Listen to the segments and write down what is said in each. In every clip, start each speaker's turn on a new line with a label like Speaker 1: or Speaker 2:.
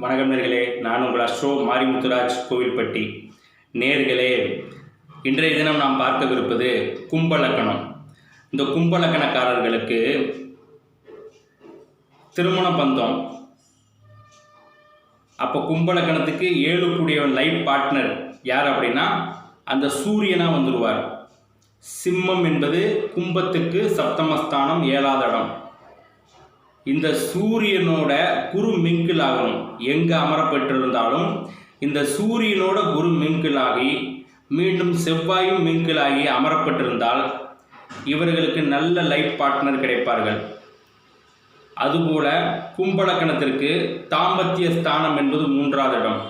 Speaker 1: வணக்கம் நேர்களே நான் உங்கள் அஸ்ரோ மாரிமுத்துராஜ் கோவில்பட்டி. நேர்களே இன்றைய தினம் நாம் பார்க்கவிருப்பது கும்பலக்கணம். இந்த கும்பலக்கணக்காரர்களுக்கு திருமண பந்தம். அப்போ கும்பலக்கணத்துக்கு ஏழு கூடிய லைஃப் பார்ட்னர் யார் அப்படின்னா அந்த சூரியனாக வந்துடுவார் சிம்மம் என்பது கும்பத்துக்கு சப்தமஸ்தானம் ஏழாவது இடம். இந்த சூரியனோட குரு மிங்கிள் ஆகணும் எங்கே அமரப்பட்டிருந்தாலும் இந்த சூரியனோட குரு மிங்கிள் ஆகி மீண்டும் செவ்வாயும் மிங்கிள் அமரப்பட்டிருந்தால் இவர்களுக்கு நல்ல லைஃப் பார்ட்னர் கிடைப்பார்கள். அதுபோல கும்பலக்கணத்திற்கு தாம்பத்திய ஸ்தானம் என்பது மூன்றாவது இடம்.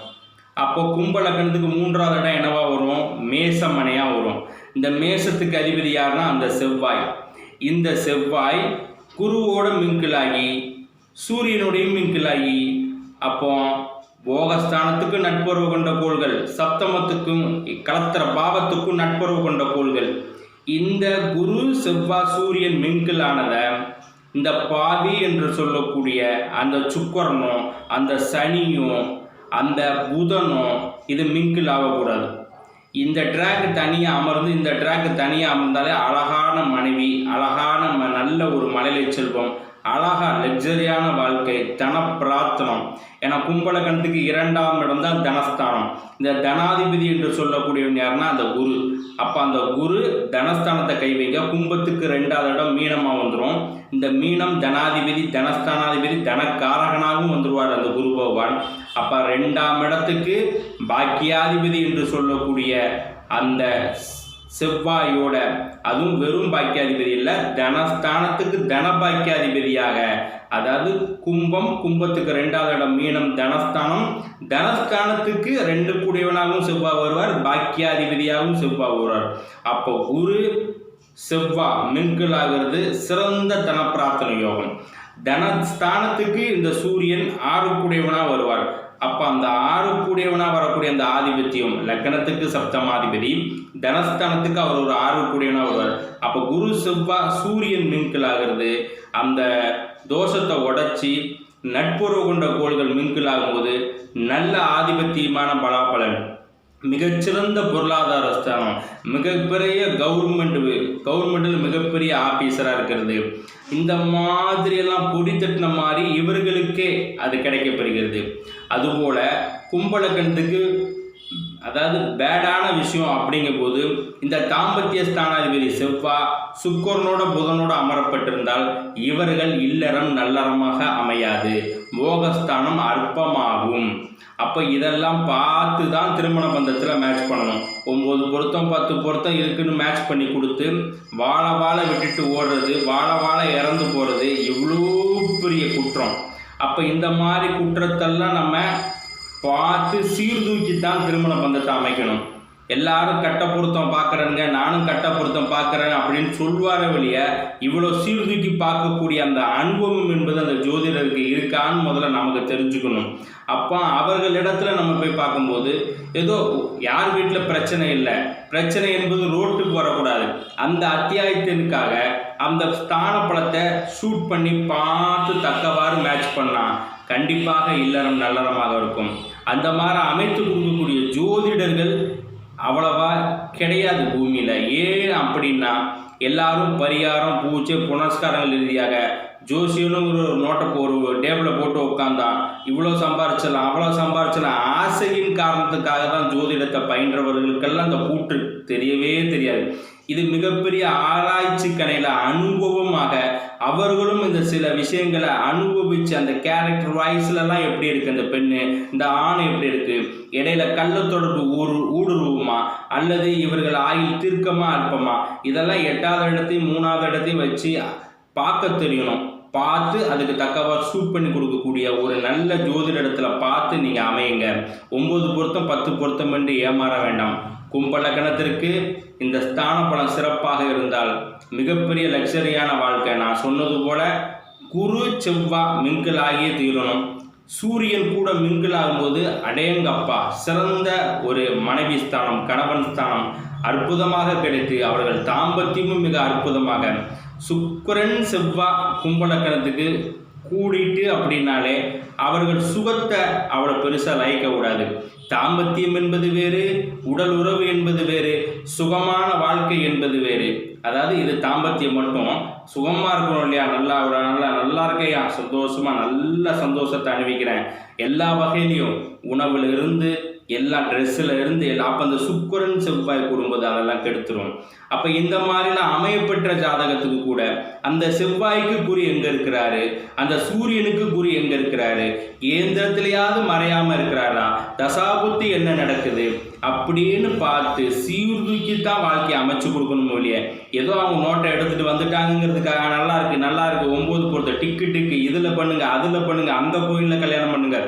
Speaker 1: அப்போ கும்பலக்கணத்துக்கு மூன்றாவது இடம் என்னவா வரும்? மேசமனையாக வரும். இந்த மேசத்துக்கு அதிபதி யாருன்னா அந்த செவ்வாய். இந்த செவ்வாய் குருவோட மிங்கிளாகி சூரியனோடையும் மிங்கிளாகி அப்போ போகஸ்தானத்துக்கு நட்புறவு கொண்ட கோள்கள் சப்தமத்துக்கும் கலத்திர பாவத்துக்கும் நட்புறவு கொண்ட கோள்கள். இந்த குரு செவ்வாய் சூரியன் மிங்கிளானதை இந்த பாவி என்று சொல்லக்கூடிய அந்த சுக்கரனும் அந்த சனியும் அந்த புதனும் இது மிங்கிள் ஆகக்கூடாது இந்த ட்ராக் தனியாக அமர்ந்து இந்த ட்ராக் தனியாக அமர்ந்தாலே அழகான மனைவி அழகான நல்ல ஒரு மலையிலை செல்வம். அழகா லக்ஸரியான வாழ்க்கை தன பிரார்த்தனம் ஏன்னா கும்பலகணத்துக்கு இரண்டாம் இடம் தான் தனஸ்தானம். இந்த தனாதிபதி என்று சொல்லக்கூடியவன் யாருன்னா அந்த குரு. அப்போ அந்த குரு தனஸ்தானத்தை கை வைங்க கும்பத்துக்கு ரெண்டாவது இடம் மீனமாக வந்துடும் இந்த மீனம் தனாதிபதி தனஸ்தானாதிபதி தனக்காரகனாகவும் வந்துடுவார் அந்த குரு பகவான். அப்போ ரெண்டாம் இடத்துக்கு பாக்கியாதிபதி என்று சொல்லக்கூடிய அந்த செவ்வாயோட அதுவும் வெறும் பாக்கியாதிபதி இல்லை தனஸ்தானத்துக்கு தன பாக்கியாதிபதியாக அதாவது கும்பம் கும்பத்துக்கு ரெண்டாவது இடம் மீனம் தனஸ்தானம். தனஸ்தானத்துக்கு ரெண்டு கூடியவனாகவும் செவ்வாய் வருவார் பாக்கியாதிபதியாகவும் செவ்வாய் வருவார். அப்போ குரு செவ்வா மின்கலாகிறது ஆகிறது சிறந்த தன பிரார்த்தனை யோகம். தனஸ்தானத்துக்கு இந்த சூரியன் ஆறுக்குடையவனாக வருவார். அப்போ அந்த ஆறுக்குடையவனாக வரக்கூடிய அந்த ஆதிபத்தியம் லக்னத்துக்கு சப்தமாதிபதி தனஸ்தானத்துக்கு அவர் ஒரு ஆறுக்குடையவனாக வருவார். அப்போ குரு செவ்வாய் சூரியன் மிங்கிள் ஆகிறது அந்த தோஷத்தை உடைச்சி நட்புறவு கொண்ட கோள்கள் மிங்கிள் ஆகும்போது நல்ல ஆதிபத்தியமான பலாபலன் மிகச்சிறந்த பொருளாதார ஸ்தானம் மிகப்பெரிய கவர்மெண்ட் கவர்மெண்ட்டில் மிகப்பெரிய ஆபீசராக இருக்கிறது. இந்த மாதிரியெல்லாம் பொடி தட்டின மாதிரி இவர்களுக்கே அது கிடைக்கப்படுகிறது அதுபோல் கும்பலக்கணத்துக்கு அதாவது பேடான விஷயம் அப்படிங்கும்போது இந்த தாம்பத்திய ஸ்தானாதிபதி செவ்வா சுக்கரனோட புதனோட அமரப்பட்டிருந்தால் இவர்கள் இல்லறம் நல்லறமாக அமையாது. மோகஸ்தானம் அற்பமாகும். அப்போ இதெல்லாம் பார்த்து தான் திருமண பந்தத்தில் மேட்ச் பண்ணணும். ஒம்பது பொருத்தம் பத்து பொருத்தம் இருக்குன்னு மேட்ச் பண்ணி கொடுத்து வாழ வாழ விட்டுட்டு ஓடுறது வாழ வாழ இறந்து போகிறது இவ்வளோ பெரிய குற்றம். அப்போ இந்த மாதிரி குற்றத்தெல்லாம் நம்ம பார்த்து சீர்தூக்கி தான் திருமண பந்தத்தை அமைக்கணும். எல்லாரும் கட்ட பொருத்தம் பார்க்குறேங்க நானும் கட்ட பொருத்தம் பார்க்குறேன் அப்படின்னு சொல்வார வழிய இவ்வளோ சீர்தூக்கி பார்க்கக்கூடிய அந்த அனுபவம் என்பது அந்த ஜோதிடருக்கு இருக்கான்னு முதல்ல நமக்கு தெரிஞ்சுக்கணும். அப்போ அவர்களிடத்துல நம்ம போய் பார்க்கும்போது ஏதோ யார் வீட்டில் பிரச்சனை இல்லை. பிரச்சனை என்பது ரோட்டுக்கு வரக்கூடாது. அந்த அத்தியாயத்திற்காக அந்த ஸ்தான பலத்தை ஷூட் பண்ணி பார்த்து தக்கவாறு மேட்ச் பண்ணா கண்டிப்பாக இல்லறம் நல்லறமாக இருக்கும். அந்த மாதிரி அமைத்து கொடுக்கக்கூடிய ஜோதிடர்கள் அவ்வளவா கிடையாது பூமியில். ஏன் அப்படின்னா எல்லாரும் பரிகாரம் பூஜை புனஸ்காரங்கள் ரீதியாக ஜோசியனுங்கிற ஒரு நோட்டை ஒரு டேபிளில் போட்டு உட்காந்தா இவ்வளோ சம்பாரிச்சிடலாம் அவ்வளோ சம்பாரிச்சிடலாம் ஆசையின் காரணத்துக்காக தான் ஜோதிடத்தை பயின்றவர்களுக்கெல்லாம் அந்த கூற்று தெரியவே தெரியாது. இது மிகப்பெரிய ஆராய்ச்சி கணையில் அனுபவமாக அவர்களும் இந்த சில விஷயங்களை அனுபவிச்சு அந்த கேரக்டர் வாய்ஸ்லலாம் எப்படி இருக்கு அந்த பெண்ணு இந்த ஆண் எப்படி இருக்கு இடையில கள்ள தொடர்பு ஊரு ஊடுருவுமா அல்லது இவர்கள் ஆயுள் தீர்க்கமா அற்பமா இதெல்லாம் எட்டாவது இடத்தையும் மூணாவது இடத்தையும் வச்சு பார்க்க தெரியணும். பார்த்து அதுக்கு தக்கவாறு சூட் பண்ணி கொடுக்கக்கூடிய ஒரு நல்ல ஜோதிட இடத்துல பார்த்து நீங்கள் அமையுங்க. ஒம்பது பொருத்தம் பத்து பொருத்தம் என்று ஏமாற வேண்டாம். கும்பலக்கணத்திற்கு இந்த ஸ்தான பலம் சிறப்பாக இருந்தால் மிகப்பெரிய லக்ஸரியான வாழ்க்கை. நான் சொன்னது போல குரு செவ்வா மிங்கிள் தீரணும். சூரியன் கூட மிங்கிள் ஆகும்போது அடேங்கப்பா சிறந்த ஒரு மனைவி ஸ்தானம் கணவன் ஸ்தானம் அற்புதமாக கிடைத்து அவர்கள் தாம்பத்தியமும் மிக அற்புதமாக. சுக்கரன் செவ்வா கும்பலக்கணத்துக்கு கூடிட்டு அப்படின்னாலே அவர்கள் சுகத்தை அவ்வளோ பெருசாக லைக்க கூடாது. தாம்பத்தியம் என்பது வேறு உடல் உறவு என்பது வேறு சுகமான வாழ்க்கை என்பது வேறு. அதாவது இது தாம்பத்தியம் மட்டும். சுகமாக இருக்கணும் இல்லையா? நல்லா ஒரு நல்லா நல்லா இருக்கையா? சந்தோஷமாக நல்ல சந்தோஷத்தை அனுபவிக்கிறேன் எல்லா வகையிலையும் உணவுல இருந்து எல்லா ட்ரெஸ்ஸில் இருந்து எல்லா அப்போ அந்த சுக்கரன் செவ்வாய் கூடும்போது அதெல்லாம் கெடுத்துரும். அப்போ இந்த மாதிரிலாம் அமையப்பெற்ற ஜாதகத்துக்கு கூட அந்த செவ்வாய்க்கு குறி எங்கே இருக்கிறாரு? அந்த சூரியனுக்கு குறி எங்கே இருக்கிறாரு? இயந்திரத்திலேயாவது மறையாமல் இருக்கிறாரா? தசாபுத்தி என்ன நடக்குது? அப்படின்னு பார்த்து சீர்தூக்கி தான் வாழ்க்கையை அமைச்சு கொடுக்கணும் இல்லையே ஏதோ அவங்க நோட்டை எடுத்துகிட்டு வந்துட்டாங்கங்கிறதுக்காக நல்லா இருக்கு நல்லா இருக்கு ஒம்பது பொறுத்த டிக்கு டிக்கு இதில் பண்ணுங்க அதில் பண்ணுங்க அந்த கோயிலில் கல்யாணம் பண்ணுங்க.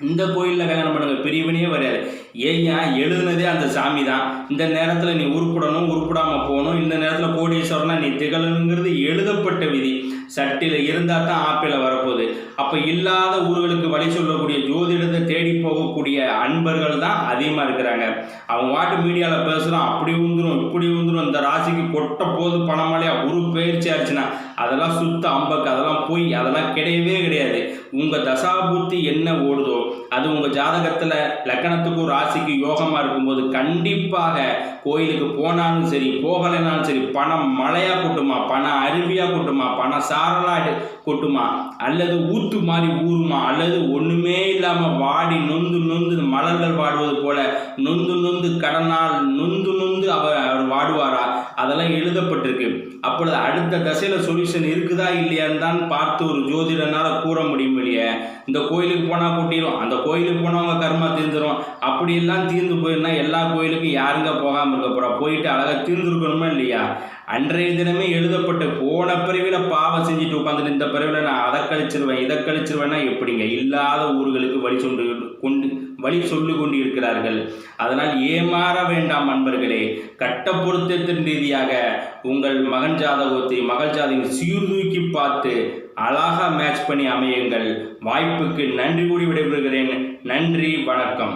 Speaker 1: இந்த கோயிலில் கல்யாணம் பண்ணுங்க பிரிவினையே வராது ஏன் எழுதுனதே அந்த சாமி தான் இந்த நேரத்தில் நீ உருப்பிடணும் உருப்பிடாமல் போகணும். இந்த நேரத்தில் கோடீஸ்வரனா நீ திகழணுங்கிறது எழுதப்பட்ட விதி. சட்டியில் இருந்தால் தான் ஆப்பிள வரப்போகுது. அப்போ இல்லாத ஊர்களுக்கு வழி சொல்லக்கூடிய ஜோதிடத்தை தேடி போகக்கூடிய அன்பர்கள் தான் அதிகமாக இருக்கிறாங்க. அவங்க வாட்டு மீடியாவில் பேசுகிறோம் அப்படி உந்துரும் இப்படி உந்துரும் இந்த ராசிக்கு கொட்ட போது பணமாலையா ஒரு பயிற்சி ஆச்சுன்னா அதெல்லாம் சுத்த அம்பக்கு அதெல்லாம் போய் அதெல்லாம் கிடையவே கிடையாது. உங்கள் தசாபூர்த்தி என்ன ஓடுதோ அது உங்கள் ஜாதகத்தில் லக்கணத்துக்கும் ராசிக்கும் யோகமாக இருக்கும்போது கண்டிப்பாக கோயிலுக்கு போனாலும் சரி போகலைனாலும் சரி பணம் மழையாக கொட்டுமா பணம் அருவியாக கொட்டுமா பணம் சாரலாக கொட்டுமா அல்லது ஊத்து மாதிரி ஊறுமா அல்லது ஒன்றுமே இல்லாமல் வாடி நொந்து நொந்து மலர்கள் வாடுவது போல நொந்து நொந்து கடனால் நொந்து நொந்து அவர் அவர் வாடுவாரா? அதெல்லாம் எழுதப்பட்டிருக்கு. அப்பொழுது அடுத்த தசையில் சொல்யூஷன் இருக்குதா இல்லையான்னு தான் பார்த்து ஒரு ஜோதிடனால கூற முடியும் இல்லையே இந்த கோயிலுக்கு போனால் கூட்டிடும் அந்த கோயிலுக்கு போனவங்க கர்மா தீர்ந்துரும். அப்படியெல்லாம் தீர்ந்து போயிருந்தா எல்லா கோயிலுக்கும் யாருங்க போகாமல் இருக்க போகிறா போயிட்டு அழகாக தீர்ந்துருக்கணுமா இல்லையா? அன்றைய தினமே எழுதப்பட்டு போன பிறவியில் பாவம் செஞ்சுட்டு உட்காந்துட்டு இந்த பிறவியில் நான் அதை கழிச்சிருவேன் இதை கழிச்சிருவேன்னா எப்படிங்க? இல்லாத ஊர்களுக்கு வழி சொல்லு கொண்டு வழி சொல்லி கொண்டு இருக்கிறார்கள் அதனால் ஏமாற வேண்டாம் நண்பர்களே கட்ட பொருத்தத்தின் ரீதியாக உங்கள் மகன் ஜாதகத்தை மகள் ஜாதகம் சீர்தூக்கி பார்த்து அழகாக மேட்ச் பண்ணி அமையுங்கள். வாய்ப்புக்கு நன்றி கூடி விடைபெறுகிறேன். நன்றி வணக்கம்.